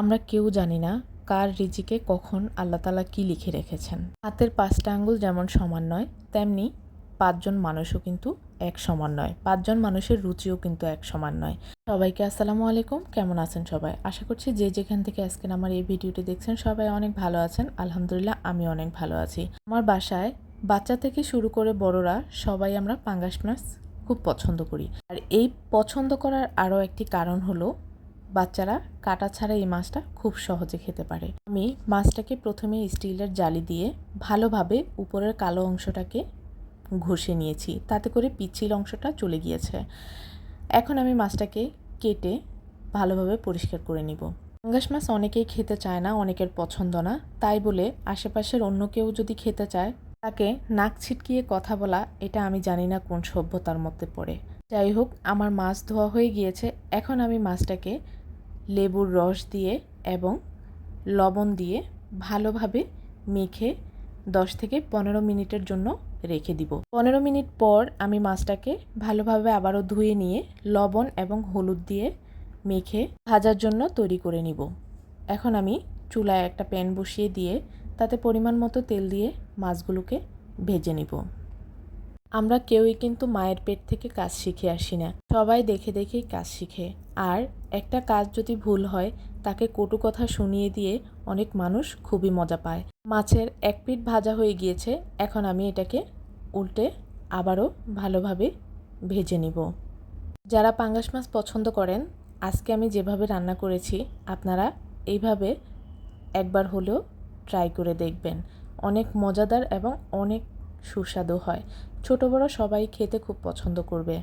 আমরা কেউ জানি না কার রিজিকে কখন আল্লাহ তালা কী লিখে রেখেছেন। হাতের পাঁচটা আঙ্গুল যেমন সমান নয়, তেমনি পাঁচজন মানুষও কিন্তু এক সমান নয়। পাঁচজন মানুষের রুচিও কিন্তু এক সমান নয়। সবাইকে আসসালামু আলাইকুম, কেমন আছেন সবাই? আশা করছি যে যেখান থেকে আজকে আমার এই ভিডিওটি দেখছেন সবাই অনেক ভালো আছেন। আলহামদুলিল্লাহ আমি অনেক ভালো আছি। আমার বাসায় বাচ্চা থেকে শুরু করে বড়রা সবাই আমরা পাঙ্গাস মাছ খুব পছন্দ করি। আর এই পছন্দ করার আরও একটি কারণ হলো বাচ্চারা কাটা ছাড়া এই মাছটা খুব সহজে খেতে পারে। আমি মাছটাকে প্রথমে স্টিলের জালি দিয়ে ভালোভাবে উপরের কালো অংশটাকে ঘষে নিয়েছি। তাতে করে পিচ্ছিল অংশটা চলে গিয়েছে। এখন আমি মাছটাকে কেটে ভালোভাবে পরিষ্কার করে নিব। পাঙ্গাস মাছ অনেকেই খেতে চায় না, অনেকের পছন্দ না। তাই বলে আশেপাশের অন্য কেউ যদি খেতে চায়, তাকে নাক ছিটকিয়ে কথা বলা, এটা আমি জানি না কোন সভ্যতার মধ্যে পড়ে। যাই হোক, আমার মাছ ধোয়া হয়ে গিয়েছে। এখন আমি মাছটাকে লেবুর রস দিয়ে এবং লবণ দিয়ে ভালোভাবে মেখে দশ থেকে পনেরো মিনিটের জন্য রেখে দিব। পনেরো মিনিট পর আমি মাছটাকে ভালোভাবে আবারও ধুয়ে নিয়ে লবণ এবং হলুদ দিয়ে মেখে ভাজার জন্য তৈরি করে নিব। এখন আমি চুলায় একটা প্যান বসিয়ে দিয়ে তাতে পরিমাণ মতো তেল দিয়ে মাছগুলোকে ভেজে নিব। আমরা কেউই কিন্তু মায়ের পেট থেকে কাজ শিখে আসি না। সবাই দেখে দেখেই কাজ শিখে। আর একটা কাজ যদি ভুল হয়, তাকে কটু কথা শুনিয়ে দিয়ে অনেক মানুষ খুবই মজা পায়। মাছের এক পিঠ ভাজা হয়ে গিয়েছে, এখন আমি এটাকে উল্টে আবারও ভালোভাবে ভেজে নিব। যারা পাঙ্গাস মাছ পছন্দ করেন, আজকে আমি যেভাবে রান্না করেছি, আপনারা এইভাবে একবার হলেও ট্রাই করে দেখবেন। অনেক মজাদার এবং অনেক সুস্বাদু হয়। ছোট বড় সবাই খেতে খুব পছন্দ করবে।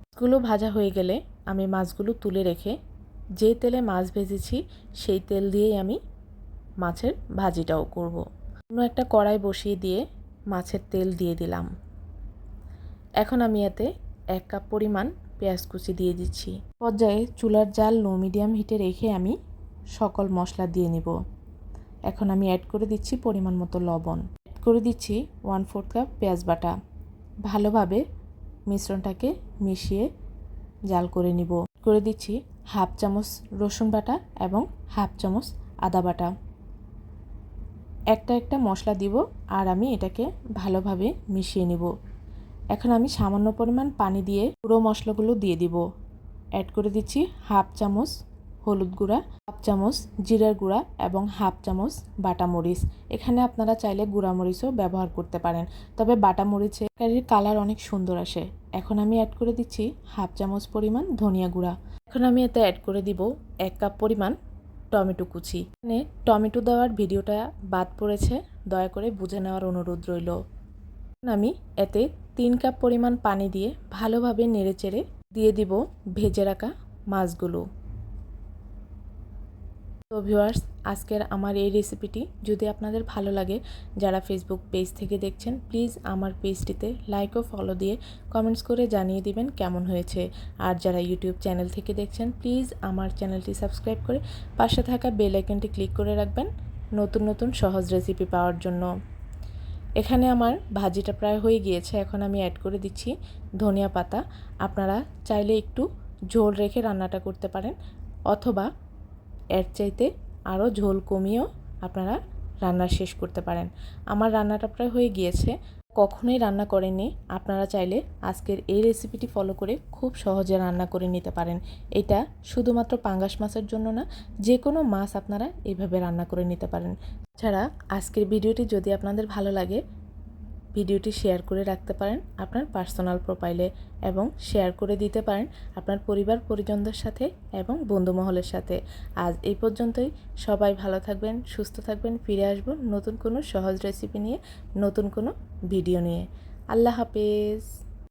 মাছগুলো ভাজা হয়ে গেলে আমি মাছগুলো তুলে রেখে যে তেলে মাছ ভেজেছি, সেই তেল দিয়েই আমি মাছের ভাজিটাও করব। অন্য একটা কড়াই বসিয়ে দিয়ে মাছের তেল দিয়ে দিলাম। এখন আমি এতে এক কাপ পরিমাণ পেঁয়াজ কুচি দিয়ে দিচ্ছি। পর্যায়ে চুলার জাল লো মিডিয়াম হিটে রেখে আমি সকল মশলা দিয়ে নিব। এখন আমি অ্যাড করে দিচ্ছি পরিমাণ মতো লবণ। অ্যাড করে দিচ্ছি ওয়ান ফোর্থ কাপ পেঁয়াজ বাটা। ভালোভাবে মিশ্রণটাকে মিশিয়ে জাল করে নিব। করে দিচ্ছি হাফ চামচ রসুন বাটা এবং হাফ চামচ আদা বাটা। একটা একটা মশলা দিব আর আমি এটাকে ভালোভাবে মিশিয়ে নিব। এখন আমি সামান্য পরিমাণ পানি দিয়ে পুরো মশলাগুলো দিয়ে দিব। অ্যাড করে দিচ্ছি হাফ চামচ হলুদ গুঁড়া, হাফ চামচ জিরার গুঁড়া এবং হাফ চামচ বাটা মরিচ। এখানে আপনারা চাইলে গুঁড়া মরিচও ব্যবহার করতে পারেন। তবে বাটা মরিচের কালার অনেক সুন্দর আসে। এখন আমি অ্যাড করে দিচ্ছি হাফ চামচ পরিমাণ ধনিয়া গুঁড়া। এখন আমি এতে অ্যাড করে দিব এক কাপ পরিমাণ টমেটো কুচি। এখানে টমেটো দেওয়ার ভিডিওটা বাদ পড়েছে, দয়া করে বুঝে নেওয়ার অনুরোধ রইল। আমি এতে তিন কাপ পরিমাণ পানি দিয়ে ভালোভাবে নেড়েচেড়ে দিয়ে দিব ভেজে রাখা মাছগুলো। তো ভিউয়ার্স, আজকের আমার এই রেসিপিটি যদি আপনাদের ভালো লাগে, যারা ফেসবুক পেজ থেকে দেখছেন প্লিজ আমার পেজটিতে লাইক ও ফলো দিয়ে কমেন্টস করে জানিয়ে দিবেন কেমন হয়েছে। আর যারা ইউটিউব চ্যানেল থেকে দেখছেন প্লিজ আমার চ্যানেলটি সাবস্ক্রাইব করে পাশে থাকা বেল আইকনটি ক্লিক করে রাখবেন নতুন নতুন সহজ রেসিপি পাওয়ার জন্য। এখানে আমার ভাজিটা প্রায় হয়ে গিয়েছে, এখন আমি অ্যাড করে দিচ্ছি ধনিয়া পাতা। আপনারা চাইলে একটু ঝোল রেখে রান্নাটা করতে পারেন, অথবা এর চাইতে আরও ঝোল কমিয়েও আপনারা রান্না শেষ করতে পারেন। আমার রান্নাটা প্রায় হয়ে গিয়েছে। কখনোই রান্না করেননি। আপনারা চাইলে আজকের এই রেসিপিটি ফলো করে খুব সহজে রান্না করে নিতে পারেন। এটা শুধুমাত্র পাঙ্গাস মাছের জন্য না যে কোনো মাছ আপনারা এইভাবে রান্না করে নিতে পারেন। ছাড়া আজকের ভিডিওটি যদি আপনাদের ভালো লাগে ভিডিওটি শেয়ার করে রাখতে পারেন আপনার পার্সোনাল প্রোফাইলে এবং শেয়ার করে দিতে পারেন আপনার পরিবার পরিজনদের সাথে এবং বন্ধুমহলের সাথে। আজ এই পর্যন্তই। সবাই ভালো থাকবেন, সুস্থ থাকবেন, ফিরে আসব নতুন কোনো সহজ রেসিপি নিয়ে, নতুন কোনো ভিডিও নিয়ে। আল্লাহ হাফেজ।